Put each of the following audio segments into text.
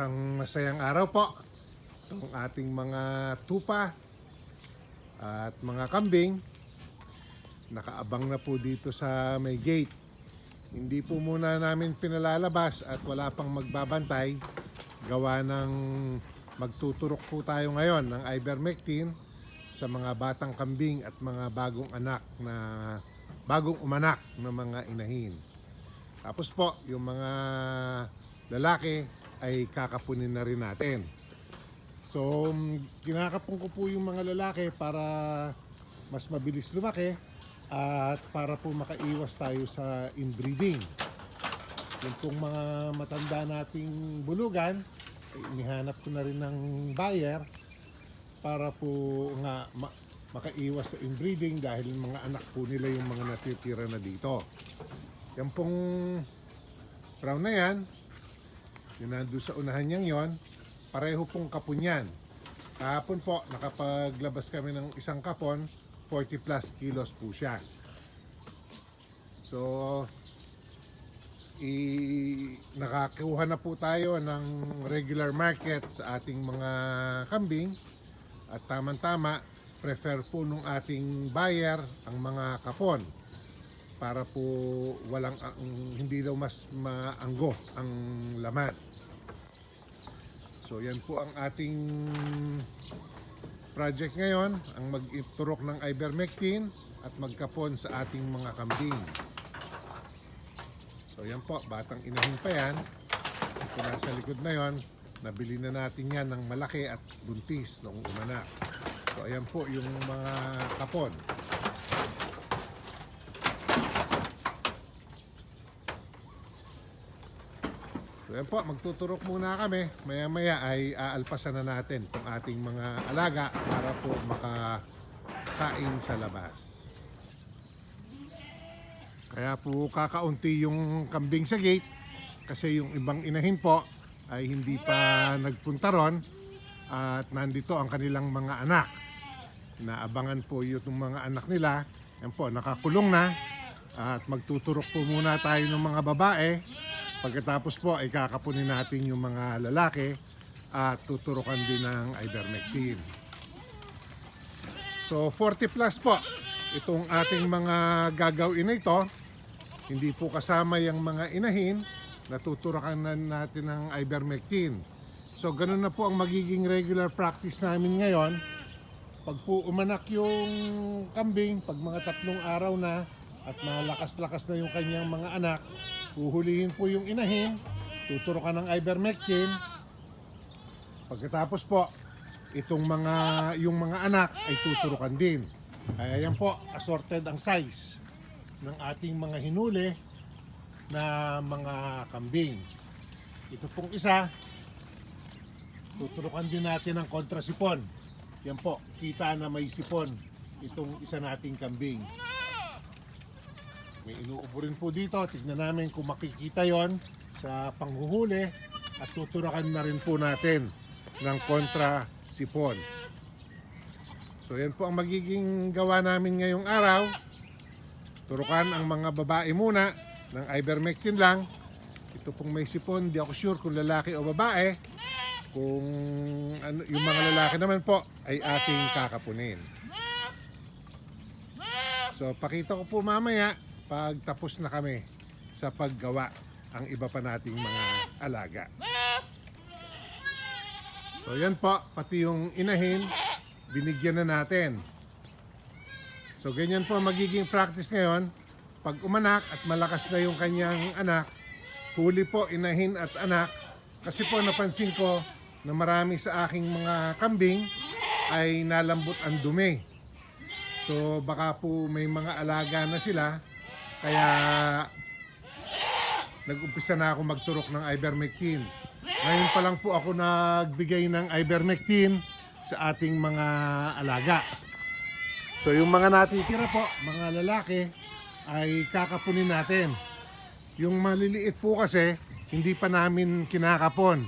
Isang masayang araw po. Itong ating mga tupa at mga kambing nakaabang na po dito sa may gate. Hindi po muna namin pinalalabas at wala pang magbabantay. Gawa ng magtuturok po tayo ngayon ng ivermectin sa mga batang kambing at mga bagong anak na bagong umanak na mga inahin. Tapos po, yung mga lalaki ay kakapunin na rin natin. So, mm, kinakapon ko po yung mga lalaki para mas mabilis lumaki at para po makaiwas tayo sa inbreeding. Yung pong mga matanda nating bulugan, ay inihanap ko na rin ng buyer para po nga ma- makaiwas sa inbreeding dahil mga anak po nila yung mga natitira na dito. Yan pong brown na yan, yun nandun sa unahan niyang yon, pareho pong kapon yan. Kahapon po, nakapaglabas kami ng isang kapon, 40 plus kilos po siya. So, i nakakuha na po tayo ng regular market sa ating mga kambing at tamang-tama prefer po nung ating buyer ang mga kapon para po walang ang, hindi daw mas maanggo ang laman. So yan po ang ating project ngayon, ang mag-turok ng ivermectin at magkapon sa ating mga kambing. So yan po, batang inahin pa yan. Ito nasa likod na yon, nabili na natin yan ng malaki at buntis noong umanak. So ayan po yung mga kapon. So yan po, magtuturok muna kami. Maya-maya ay aalpasan na natin itong ating mga alaga para po makakain sa labas. Kaya po kakaunti yung kambing sa gate kasi yung ibang inahin po ay hindi pa nagpunta ron at nandito ang kanilang mga anak. Inaabangan po yung mga anak nila. Yan po, nakakulong na at magtuturok po muna tayo ng mga babae. Pagkatapos po ay kakapunin natin yung mga lalaki at tuturukan din ng ivermectin. So 40 plus po itong ating mga gagawin na ito. Hindi po kasama yung mga inahin na tuturukan na natin ng ivermectin. So ganun na po ang magiging regular practice namin ngayon. Pag po umanak yung kambing, pag mga tatlong araw na at malakas-lakas na yung kanyang mga anak, Huhulihin po yung inahin, tuturukan ng ivermectin. Pagkatapos po, itong mga yung mga anak ay tuturukan din. Kaya yan po, assorted ang size ng ating mga hinuli na mga kambing. Ito pong isa, tuturukan din natin ng kontrasipon. Yan po, kita na may sipon itong isa nating kambing. May inuubo rin po dito. Tignan namin kung makikita yon sa panghuhuli at tuturakan na rin po natin ng kontra sipon. So yan po ang magiging gawa namin ngayong araw. Turukan ang mga babae muna ng ivermectin lang. Ito pong may sipon, di ako sure kung lalaki o babae. Kung ano, yung mga lalaki naman po ay ating kakapunin. So pakita ko po mamaya pag tapos na kami sa paggawa ang iba pa nating mga alaga. So yan po, pati yung inahin, binigyan na natin. So ganyan po magiging practice ngayon. Pag umanak at malakas na yung kanyang anak, huli po inahin at anak. Kasi po napansin ko na marami sa aking mga kambing ay nalambot ang dumi. So baka po may mga alaga na sila kaya nag-umpisa na ako magturok ng ivermectin. Ngayon pa lang po ako nagbigay ng ivermectin sa ating mga alaga. So yung mga natitira po, mga lalaki, ay kakapunin natin. Yung maliliit po kasi, hindi pa namin kinakapon.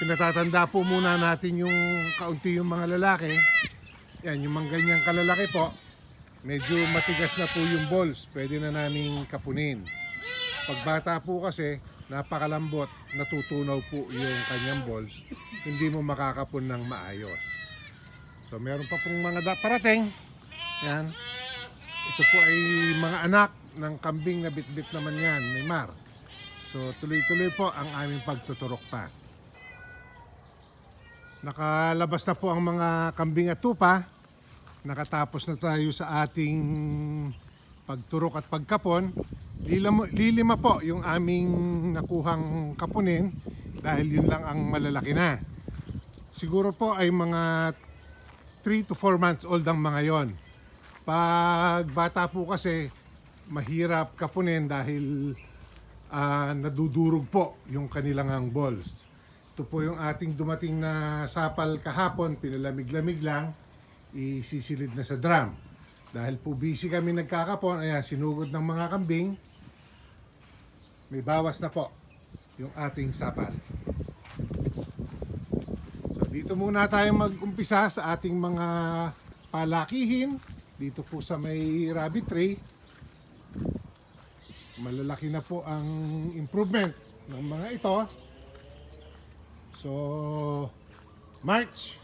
Pinatatanda po muna natin yung kaunti yung mga lalaki. Yan, yung mga ganyang kalalaki po, medyo matigas na po yung balls. Pwede na namin kapunin. Pag bata po kasi, napakalambot, natutunaw po yung kanyang balls, hindi mo makakapon ng maayos. So meron pa pong mga parating. Yan. Ito po ay mga anak ng kambing na bitbit naman yan, may mar. So tuloy-tuloy po ang aming pagtuturok pa. Nakalabas na po ang mga kambing at tupa. Nakatapos na tayo sa ating pagturok at pagkapon. Lilima, po yung aming nakuhang kapunin dahil yun lang ang malalaki na. Siguro po ay mga 3 to 4 months old ang mga yon. Pag bata po kasi, mahirap kapunin dahil ah, nadudurog po yung kanilang ang balls. Ito po yung ating dumating na sapal kahapon, pinalamig-lamig lang, isisilid na sa drum. Dahil po busy kami nagkakapon, ayan, sinugod ng mga kambing, may bawas na po yung ating sapal. So dito muna tayo mag-umpisa sa ating mga palakihin. Dito po sa may rabbit tray. Malalaki na po ang improvement ng mga ito. So, March,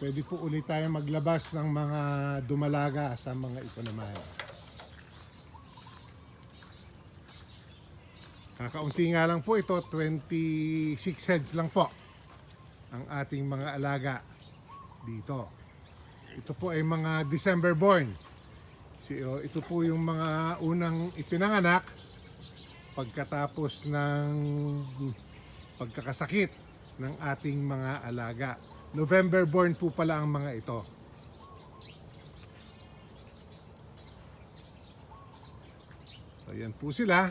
pwede po ulit tayo maglabas ng mga dumalaga sa mga ito naman. Kakaunti nga lang po ito, 26 heads lang po ang ating mga alaga dito. Ito po ay mga December born. Si, oh, ito po yung mga unang ipinanganak pagkatapos ng pagkakasakit ng ating mga alaga. November born po pala ang mga ito. So yan po sila.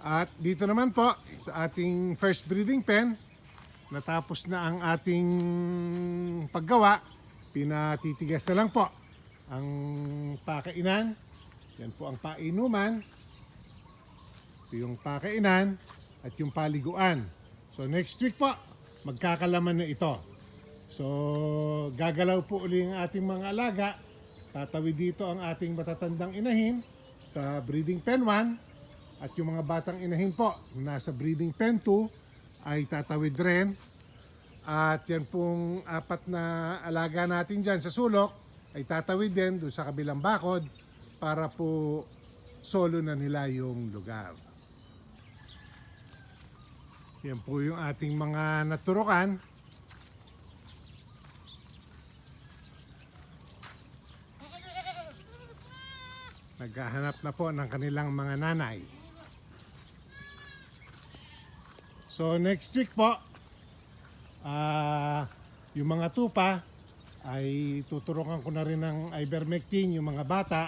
At dito naman po sa ating first breeding pen, natapos na ang ating paggawa, pinatitigas na lang po ang pakainan. Yan po ang painuman. Ito yung pakainan at yung paliguan. So next week po, magkakalaman na ito. So gagalaw po uli ang ating mga alaga. Tatawid dito ang ating matatandang inahin sa breeding pen 1 at yung mga batang inahin po nasa breeding pen 2 ay tatawid rin. At yan pong apat na alaga natin dyan sa sulok ay tatawid din doon sa kabilang bakod para po solo na nila yung lugar. Yan po yung ating mga naturukan. Naghahanap na po ng kanilang mga nanay. So next week po, ah yung mga tupa ay tuturukan ko na rin ng ivermectin, yung mga bata.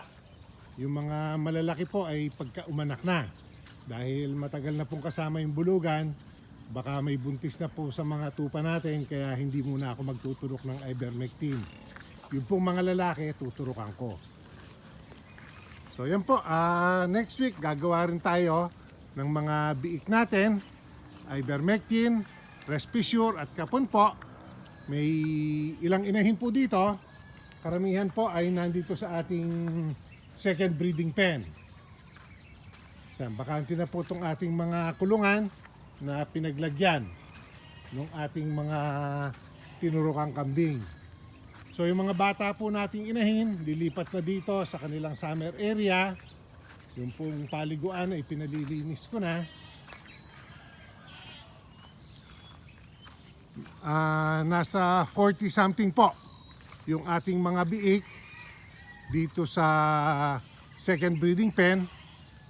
Yung mga malalaki po ay pagka umanak na. Dahil matagal na pong kasama yung bulugan, baka may buntis na po sa mga tupa natin, kaya hindi muna ako magtuturok ng ivermectin. Yung pong mga lalaki, tuturukan ko. So yan po, ah, next week gagawa rin tayo ng mga biik natin, ivermectin, Respissure at kapon po. May ilang inahin po dito. Karamihan po ay nandito sa ating second breeding pen. So, bakante na po itong ating mga kulungan na pinaglagyan ng ating mga tinurukang kambing. So yung mga bata po nating inahin, lilipat na dito sa kanilang summer area. Yung pong paliguan ay pinalilinis ko na. Ah, nasa 40 something po yung ating mga biik dito sa second breeding pen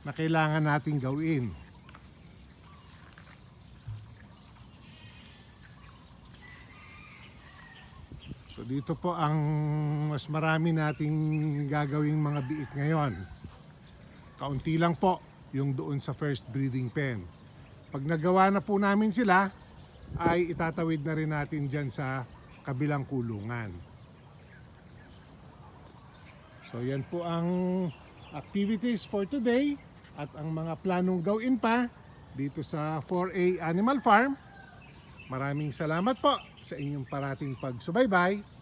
na kailangan nating gawin. Dito po ang mas marami nating gagawing mga biik ngayon. Kaunti lang po yung doon sa first breeding pen. Pag nagawa na po namin sila, ay itatawid na rin natin dyan sa kabilang kulungan. So yan po ang activities for today at ang mga planong gawin pa dito sa 4A Animal Farm. Maraming salamat po sa inyong parating pagsubaybay.